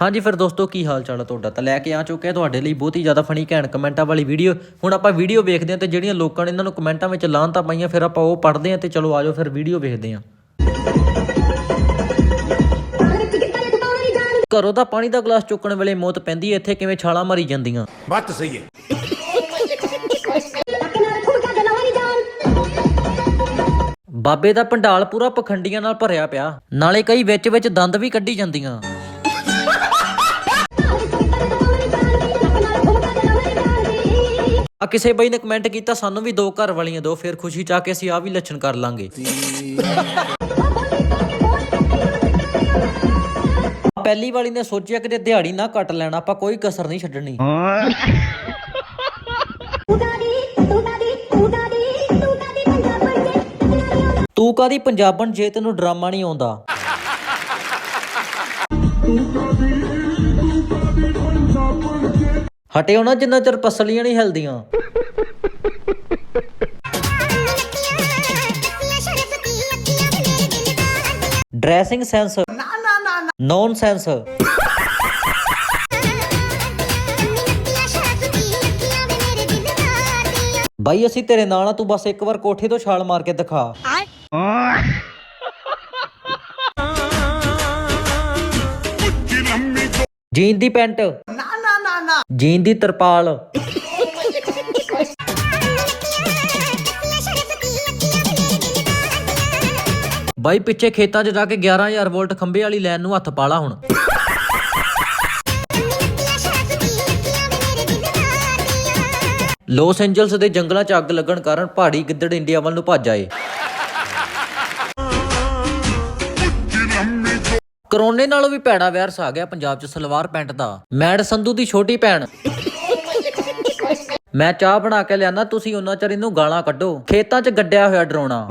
ਹਾਂਜੀ ਫਿਰ ਦੋਸਤੋ ਕੀ ਹਾਲ ਚਾਲ ਹੈ ਤੁਹਾਡਾ? ਤਾਂ ਲੈ ਕੇ ਆ ਚੁੱਕੇ ਹਾਂ ਤੁਹਾਡੇ ਲਈ ਬਹੁਤ ਹੀ ਜ਼ਿਆਦਾ ਫਨੀ ਘੈਂਟ ਕਮੈਂਟਾਂ ਵਾਲੀ ਵੀਡੀਓ ਹੁਣ ਆਪਾਂ ਵੀਡੀਓ ਵੇਖਦੇ ਹਾਂ ਤੇ ਜਿਹੜੀਆਂ ਲੋਕਾਂ ਨੇ ਇਹਨਾਂ ਨੂੰ ਕਮੈਂਟਾਂ ਵਿੱਚ ਲਾਹਨਤਾਂ ਪਾਈਆਂ ਫਿਰ ਆਪਾਂ ਉਹ ਪੜ੍ਹਦੇ ਹਾਂ ਤੇ ਚਲੋ ਆਜੋ ਫਿਰ ਵੀਡੀਓ ਵੇਖਦੇ ਹਾਂ ਘਰੋਂ ਦਾ ਪਾਣੀ ਦਾ ਗਲਾਸ ਚੁੱਕਣ ਵੇਲੇ ਮੌਤ ਪੈਂਦੀ ਹੈ ਇੱਥੇ ਕਿਵੇਂ ਛਾਲਾਂ ਮਾਰੀ ਜਾਂਦੀਆਂ? ਬਾਤ ਸਹੀ ਹੈ। ਬਾਬੇ ਦਾ ਪੰਡਾਲ ਪੂਰਾ ਪਖੰਡੀਆਂ ਨਾਲ ਭਰਿਆ ਪਿਆ ਨਾਲੇ ਕਈ ਵਿੱਚ ਵਿੱਚ ਦੰਦ ਵੀ ਕੱਢੀ ਜਾਂਦੀਆਂ। ਆ ਕਿਸੇ ਬਈ ਨੇ ਕਮੈਂਟ ਕੀਤਾ ਸਾਨੂੰ ਵੀ ਦੋ ਘਰ ਵਾਲੀਆਂ ਦਿਓ ਫਿਰ ਖੁਸ਼ੀ ਚਾਹ ਕੇ ਅਸੀਂ ਆ ਵੀ ਲੱਛਣ ਕਰ ਲਾਂਗੇ। ਪਹਿਲੀ ਵਾਲੀ ਨੇ ਸੋਚਿਆ ਕਿ ਦਿਹਾੜੀ ਨਾ ਕੱਟ ਲੈਣਾ ਆਪਾਂ ਕੋਈ ਕਸਰ ਨਹੀਂ ਛੱਡਣੀ। ਤੂੰ ਕਾਦੀ ਪੰਜਾਬਣ ਜੇ ਤੈਨੂੰ ਡਰਾਮਾ ਨਹੀਂ ਆਉਂਦਾ? ਹਟਿਓ ਨਾ ਜਿੰਨਾ ਚਿਰ ਪਸਲੀਆਂ ਨਹੀਂ ਹਿਲਦੀਆਂ। ਡਰੈਸਿੰਗ ਸੈਂਸ ਨਾ ਨਾ ਨਾ ਨੌਨ ਸੈਂਸ ਬਾਈ ਅਸੀਂ ਤੇਰੇ ਨਾਲ ਆ ਤੂੰ ਬਸ ਇੱਕ ਵਾਰ ਕੋਠੇ ਤੋਂ ਛਾਲ ਮਾਰ ਕੇ ਦਿਖਾ। ਜੀਨ ਦੀ ਪੈਂਟ। ਨਾ ਨਾ ਜੀਨ ਦੀ ਤਰਪਾਲ। ਬਾਈ, ਪਿੱਛੇ ਖੇਤਾਂ 'ਚ ਜਾ ਕੇ 11000 ਵੋਲਟ ਖੰਭੇ ਵਾਲੀ ਲਾਈਨ ਨੂੰ ਹੱਥ ਪਾਲਾ ਹੁਣ। ਲਾਸ ਐਂਜਲਸ ਦੇ ਜੰਗਲਾਂ 'ਚ ਅੱਗ ਲੱਗਣ ਕਾਰਨ ਪਹਾੜੀ ਗਿੱਦੜ ਇੰਡੀਆ ਵੱਲ ਨੂੰ ਭੱਜ ਆਏ। ਕਰੋਨੇ ਨਾਲੋਂ ਵੀ ਭੈੜਾ ਵਾਇਰਸ ਆ ਗਿਆ ਪੰਜਾਬ 'ਚ ਸਲਵਾਰ ਪੈਂਟ ਦਾ। ਮੈਡ ਸੰਧੂ ਦੀ ਛੋਟੀ ਭੈਣ। ਮੈਂ ਚਾਹ ਬਣਾ ਕੇ ਲਿਆਣਾ ਤੁਸੀਂ ਉਹਨਾਂ ਚਿਰ ਇਹਨੂੰ ਗਾਲਾਂ ਕੱਢੋ। ਖੇਤਾਂ 'ਚ ਗੱਡਿਆ ਹੋਇਆ ਡਰਾਉਣਾ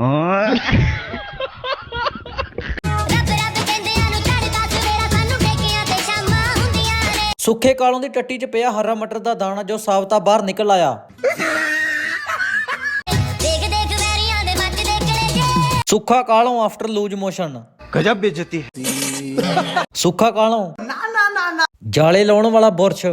ਸੁੱਖੇ ਕਾਲੋਂ ਦੀ ਟੱਟੀ 'ਚ ਪਿਆ ਹਰਾ ਮਟਰ ਦਾ ਦਾਣਾ ਜੋ ਸਾਬਤਾ ਬਾਹਰ ਨਿਕਲ ਆਇਆ। Sukha Kahlon after loose motion ਗਜਬ ਬੇਇੱਜ਼ਤੀ ਸੁੱਖਾ ਕਾਲੋਂ। ਨਾ ਨਾ ਨਾ ਨਾ। ਜਾਲੇ ਲਾਉਣ ਵਾਲਾ ਬੁਰਸ਼।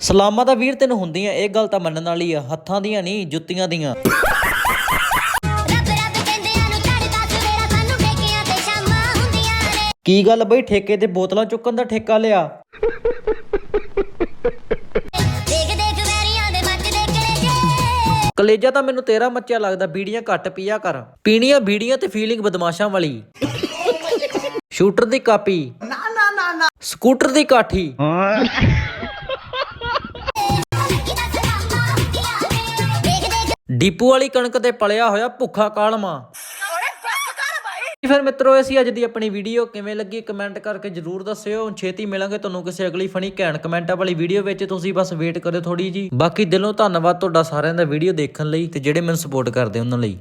ਸਲਾਮਾਂ ਦਾ ਵੀਰ ਤੈਨੂੰ ਹੁੰਦੀਆਂ ਇਹ ਗੱਲ ਤਾਂ ਮੰਨਣ ਵਾਲੀ ਆ। ਹੱਥਾਂ ਦੀਆਂ ਨਹੀਂ ਜੁੱਤੀਆਂ ਦੀਆਂ। ਕੀ ਗੱਲ ਬਈ ਠੇਕੇ ਤੇ ਬੋਤਲਾਂ ਚੁੱਕਣ ਦਾ ਠੇਕਾ ਲਿਆ? ਕਲੇਜਾ ਤਾਂ ਮੈਨੂੰ ਤੇਰਾ ਮੱਚਿਆ ਲੱਗਦਾ ਬੀੜੀਆਂ ਘੱਟ ਪੀਆ ਕਰ। ਪੀਣੀਆਂ ਬੀੜੀਆਂ ਤੇ ਫੀਲਿੰਗ ਬਦਮਾਸ਼ਾਂ ਵਾਲੀ। ਸ਼ੂਟਰ ਦੀ ਕਾਪੀ। ਨਾ ਨਾ ਨਾ ਨਾ। ਸਕੂਟਰ ਦੀ ਕਾਠੀ। ਡੀਪੂ ਵਾਲੀ ਕਣਕ ਤੇ ਪਲਿਆ ਹੋਇਆ ਭੁੱਖਾ ਕਾਲਮਾ। ਫਿਰ ਮਿੱਤਰੋ ਇਹ ਸੀ ਅੱਜ ਦੀ ਆਪਣੀ ਵੀਡੀਓ ਕਿਵੇਂ ਲੱਗੀ ਕਮੈਂਟ ਕਰਕੇ ਜਰੂਰ ਦੱਸਿਓ। ਛੇਤੀ ਮਿਲਾਂਗੇ ਤੁਹਾਨੂੰ ਕਿਸੇ ਅਗਲੀ ਫਨੀ ਘੈਣ ਕਮੈਂਟਾਂ ਵਾਲੀ ਵੀਡੀਓ ਵਿੱਚ। ਤੁਸੀਂ ਬਸ ਵੇਟ ਕਰਿਓ ਥੋੜੀ ਜੀ ਬਾਕੀ ਦਿਲੋਂ ਧੰਨਵਾਦ ਤੁਹਾਡਾ ਸਾਰਿਆਂ ਦਾ ਵੀਡੀਓ ਦੇਖਣ ਲਈ ਤੇ ਜਿਹੜੇ ਮੈਨੂੰ ਸਪੋਰਟ ਕਰਦੇ ਉਹਨਾਂ ਲਈ।